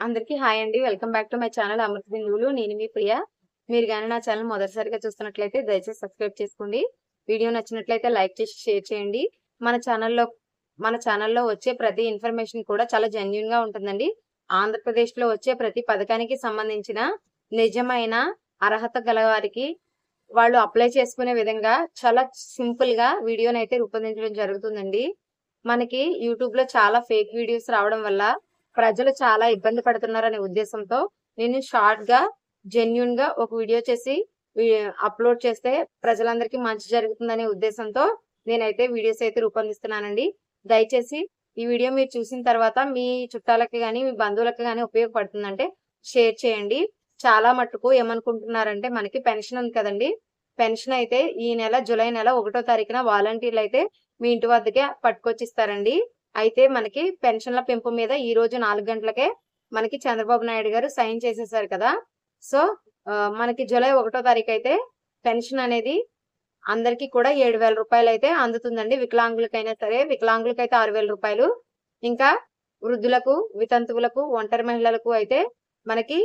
అందరికీ హాయ్ అండి. Welcome back to my channel అమృత బిందువులు నేను మీ ప్రియ. మీరు కానీ నా ఛానల్ మొదటిసారిగా చూస్తున్నట్లయితే దయచేసి సబ్స్క్రైబ్ చేసుకోండి. వీడియో నచ్చినట్లయితే లైక్ చేసి షేర్ చేయండి. మన ఛానల్లో మన ఛానల్లో వచ్చే ప్రతి ఇన్ఫర్మేషన్ కూడా చాలా జెన్యున్గా ఉంటుందండి. ఆంధ్రప్రదేశ్లో వచ్చే ప్రతి పథకానికి సంబంధించిన నిజమైన అర్హత గల వారికి వాళ్ళు అప్లై చేసుకునే విధంగా చాలా సింపుల్గా వీడియోని అయితే రూపొందించడం జరుగుతుందండి. మనకి యూట్యూబ్లో చాలా ఫేక్ వీడియోస్ రావడం వల్ల ప్రజలు చాలా ఇబ్బంది పడుతున్నారనే ఉద్దేశంతో నేను షార్ట్గా జెన్యున్గా ఒక వీడియో చేసి అప్లోడ్ చేస్తే ప్రజలందరికీ మంచి జరుగుతుందనే ఉద్దేశంతో నేనైతే వీడియోస్ అయితే రూపొందిస్తున్నానండి. దయచేసి ఈ వీడియో మీరు చూసిన తర్వాత మీ చుట్టాలకి కానీ మీ బంధువులకి కానీ ఉపయోగపడుతుందంటే షేర్ చేయండి. చాలా మట్టుకు ఏమనుకుంటున్నారంటే మనకి పెన్షన్ ఉంది కదండి. పెన్షన్ అయితే ఈ నెల జూలై నెల ఒకటో తారీఖున వాలంటీర్లు అయితే మీ ఇంటి వద్దకే పట్టుకొచ్చిస్తారండి. అయితే మనకి పెన్షన్ల పెంపు మీద ఈ రోజు నాలుగు గంటలకే మనకి చంద్రబాబు నాయుడు గారు సైన్ చేసేసారు కదా. సో మనకి జూలై ఒకటో తారీఖు అయితే పెన్షన్ అనేది అందరికి కూడా ఏడు వేల రూపాయలు అయితే అందుతుందండి. వికలాంగులకైనా సరే వికలాంగులకైతే ఆరు వేల రూపాయలు. ఇంకా వృద్ధులకు వితంతువులకు ఒంటరి మహిళలకు అయితే మనకి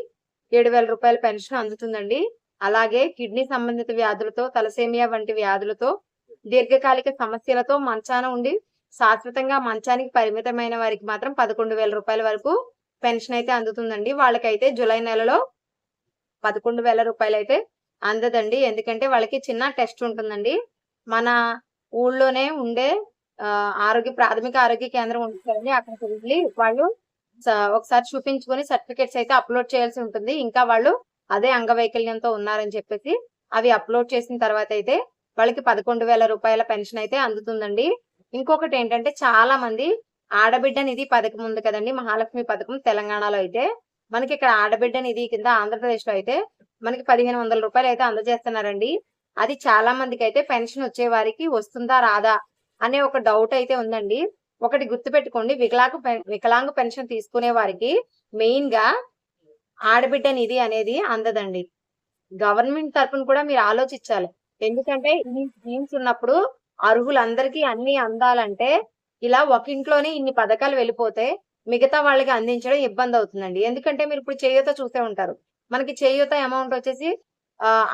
ఏడు వేల రూపాయల పెన్షన్ అందుతుందండి. అలాగే కిడ్నీ సంబంధిత వ్యాధులతో తలసేమియా వంటి వ్యాధులతో దీర్ఘకాలిక సమస్యలతో మంచాన ఉండి శాశ్వతంగా మంచానికి పరిమితమైన వారికి మాత్రం పదకొండు వేల రూపాయల వరకు పెన్షన్ అయితే అందుతుందండి. వాళ్ళకైతే జూలై నెలలో పదకొండు వేల రూపాయలు అయితే అందదండి. ఎందుకంటే వాళ్ళకి చిన్న టెస్ట్ ఉంటుందండి. మన ఊళ్ళోనే ఉండే ఆరోగ్య ప్రాథమిక ఆరోగ్య కేంద్రం ఉంటుంది అక్కడికి వెళ్ళి వాళ్ళు ఒకసారి చూపించుకొని సర్టిఫికేట్స్ అయితే అప్లోడ్ చేయాల్సి ఉంటుంది. ఇంకా వాళ్ళు అదే అంగవైకల్యంతో ఉన్నారని చెప్పేసి అవి అప్లోడ్ చేసిన తర్వాత అయితే వాళ్ళకి పదకొండు వేల రూపాయల పెన్షన్ అయితే అందుతుందండి. ఇంకొకటి ఏంటంటే చాలా మంది ఆడబిడ్డ నిధి పథకం ఉంది కదండి మహాలక్ష్మి పథకం తెలంగాణలో అయితే. మనకి ఇక్కడ ఆడబిడ్డ నిధి కింద ఆంధ్రప్రదేశ్లో అయితే మనకి పదిహేను వందల రూపాయలు అయితే అందజేస్తున్నారండి. అది చాలా మందికి అయితే పెన్షన్ వచ్చే వారికి వస్తుందా రాదా అనే ఒక డౌట్ అయితే ఉందండి. ఒకటి గుర్తుపెట్టుకోండి వికలాంగ వికలాంగ పెన్షన్ తీసుకునే వారికి మెయిన్గా ఆడబిడ్డ నిధి అనేది అందదండి. గవర్నమెంట్ తరఫున కూడా మీరు ఆలోచించాలి. ఎందుకంటే ఈ స్కీమ్స్ ఉన్నప్పుడు అర్హులందరికీ అన్ని అందాలంటే ఇలా ఒక ఇంట్లోనే ఇన్ని పథకాలు వెళ్ళిపోతే మిగతా వాళ్ళకి అందించడం ఇబ్బంది అవుతుందండి. ఎందుకంటే మీరు ఇప్పుడు చేయూత చూసే ఉంటారు. మనకి చేయూత అమౌంట్ వచ్చేసి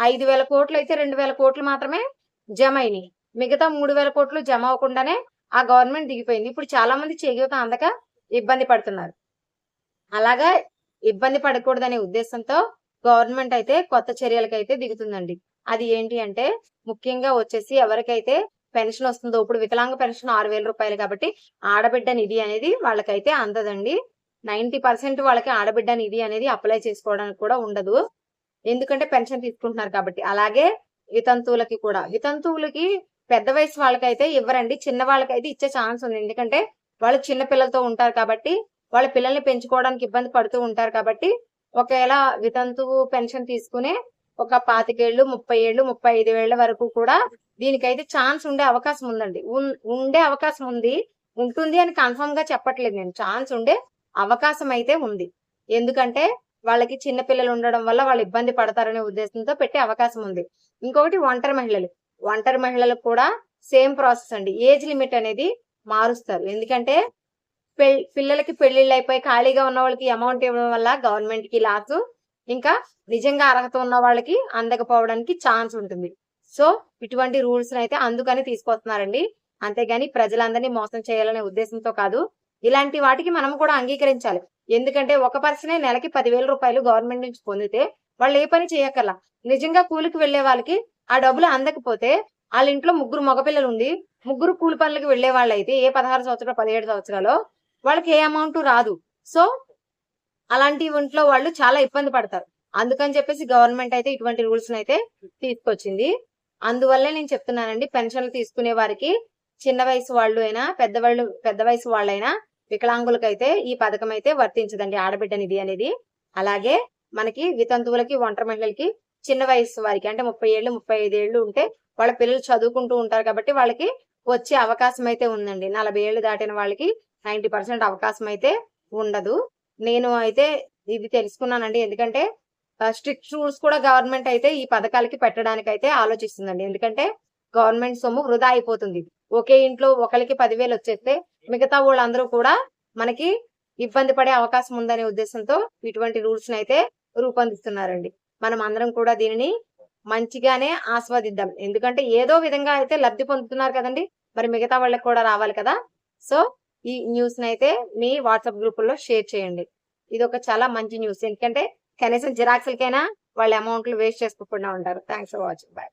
ఐదు వేల కోట్లు అయితే రెండు వేల కోట్లు మాత్రమే జమ అయినాయి. మిగతా మూడు వేల కోట్లు జమ అవ్వకుండానే ఆ గవర్నమెంట్ దిగిపోయింది. ఇప్పుడు చాలా మంది చేయూత అందక ఇబ్బంది పడుతున్నారు. అలాగా ఇబ్బంది పడకూడదనే ఉద్దేశంతో గవర్నమెంట్ అయితే కొత్త చర్యలకైతే దిగుతుందండి. అది ఏంటి అంటే ముఖ్యంగా వచ్చేసి ఎవరికైతే పెన్షన్ వస్తుందో ఇప్పుడు వికలాంగ పెన్షన్ ఆరు వేల రూపాయలు కాబట్టి ఆడబిడ్డ నిధి అనేది వాళ్ళకైతే అందదండి. నైన్టీ పర్సెంట్ వాళ్ళకి ఆడబిడ్డ నిధి అనేది అప్లై చేసుకోవడానికి కూడా ఉండదు. ఎందుకంటే పెన్షన్ తీసుకుంటున్నారు కాబట్టి. అలాగే వితంతువులకి కూడా. వితంతువులకి పెద్ద వయసు వాళ్ళకైతే ఇవ్వరండి. చిన్న వాళ్ళకైతే ఇచ్చే ఛాన్స్ ఉంది. ఎందుకంటే వాళ్ళు చిన్న పిల్లలతో ఉంటారు కాబట్టి వాళ్ళ పిల్లల్ని పెంచుకోవడానికి ఇబ్బంది పడుతూ ఉంటారు కాబట్టి ఒకవేళ వితంతువు పెన్షన్ తీసుకునే ఒక పాతికేళ్ళు ముప్పై ఏళ్ళు ముప్పై ఐదు ఏళ్ళ వరకు కూడా దీనికైతే ఛాన్స్ ఉండే అవకాశం ఉందండి. ఉండే అవకాశం ఉంది. ఉంటుంది అని కన్ఫర్మ్గా చెప్పట్లేదు నేను. ఛాన్స్ ఉండే అవకాశం అయితే ఉంది. ఎందుకంటే వాళ్ళకి చిన్న పిల్లలు ఉండడం వల్ల వాళ్ళు ఇబ్బంది పడతారనే ఉద్దేశంతో పెట్టే అవకాశం ఉంది. ఇంకొకటి ఒంటరి మహిళలు. ఒంటరి మహిళలకు కూడా సేమ్ ప్రాసెస్ అండి. ఏజ్ లిమిట్ అనేది మారుస్తారు. ఎందుకంటే పిల్లలకి పెళ్ళిళ్ళు అయిపోయి ఖాళీగా ఉన్న వాళ్ళకి అమౌంట్ ఇవ్వడం వల్ల గవర్నమెంట్కి లాస్ ఇంకా నిజంగా అర్హత ఉన్న వాళ్ళకి అందకపోవడానికి ఛాన్స్ ఉంటుంది. సో ఇటువంటి రూల్స్ అయితే అందుకని తీసుకొస్తున్నారండి. అంతేగాని ప్రజలందరినీ మోసం చేయాలనే ఉద్దేశంతో కాదు. ఇలాంటి వాటికి మనం కూడా అంగీకరించాలి. ఎందుకంటే ఒక పర్సనే నెలకి పదివేల రూపాయలు గవర్నమెంట్ నుంచి పొందితే వాళ్ళు ఏ పని చేయక్కర్లా. నిజంగా కూలికి వెళ్ళే వాళ్ళకి ఆ డబ్బులు అందకపోతే వాళ్ళ ఇంట్లో ముగ్గురు మగపిల్లలు ఉండి ముగ్గురు కూలి పనులకు వెళ్ళే వాళ్ళు అయితే ఏ పదహారు సంవత్సరాలు పదిహేడు సంవత్సరాలు వాళ్ళకి ఏ అమౌంట్ రాదు. సో అలాంటి ఇంట్లో వాళ్ళు చాలా ఇబ్బంది పడతారు. అందుకని చెప్పేసి గవర్నమెంట్ అయితే ఇటువంటి రూల్స్ అయితే తీసుకొచ్చింది. అందువల్లే నేను చెప్తున్నానండి పెన్షన్లు తీసుకునే వారికి చిన్న వయసు వాళ్ళు అయినా పెద్దవాళ్ళు పెద్ద వయసు వాళ్ళైనా వికలాంగులకైతే ఈ పథకం అయితే వర్తించదండి ఆడబిడ్డ నిధి అనేది. అలాగే మనకి వితంతువులకి ఒంటరి మహిళలకి చిన్న వయసు వారికి అంటే ముప్పై ఏళ్ళు ముప్పై ఐదు ఏళ్ళు ఉంటే వాళ్ళ పిల్లలు చదువుకుంటూ ఉంటారు కాబట్టి వాళ్ళకి వచ్చే అవకాశం అయితే ఉందండి. నలభై ఏళ్ళు దాటిన వాళ్ళకి నైన్టీ పర్సెంట్ అవకాశం అయితే ఉండదు. నేను అయితే ఇది తెలుసుకున్నానండి. ఎందుకంటే స్ట్రిక్ట్ రూల్స్ కూడా గవర్నమెంట్ అయితే ఈ పథకాలకి పెట్టడానికి అయితే ఆలోచిస్తుందండి. ఎందుకంటే గవర్నమెంట్ సొమ్ము వృధా అయిపోతుంది. ఒకే ఇంట్లో ఒకరికి పదివేలు వచ్చేస్తే మిగతా వాళ్ళందరూ కూడా మనకి ఇబ్బంది పడే అవకాశం ఉందనే ఉద్దేశంతో ఇటువంటి రూల్స్ అయితే రూపొందిస్తున్నారండి. మనం అందరం కూడా దీనిని మంచిగానే ఆస్వాదిద్దాం. ఎందుకంటే ఏదో విధంగా అయితే లబ్ధి పొందుతున్నారు కదండి. మరి మిగతా వాళ్ళకి కూడా రావాలి కదా. సో ఈ న్యూస్ అయితే మీ వాట్సాప్ గ్రూపుల్లో షేర్ చేయండి. ఇది ఒక చాలా మంచి న్యూస్. ఎందుకంటే కనీసం జిరాక్స్లకైనా వాళ్ళ అమౌంట్లు వేస్ట్ చేసుకోకుండా ఉంటారు. Thanks for watching. బాయ్.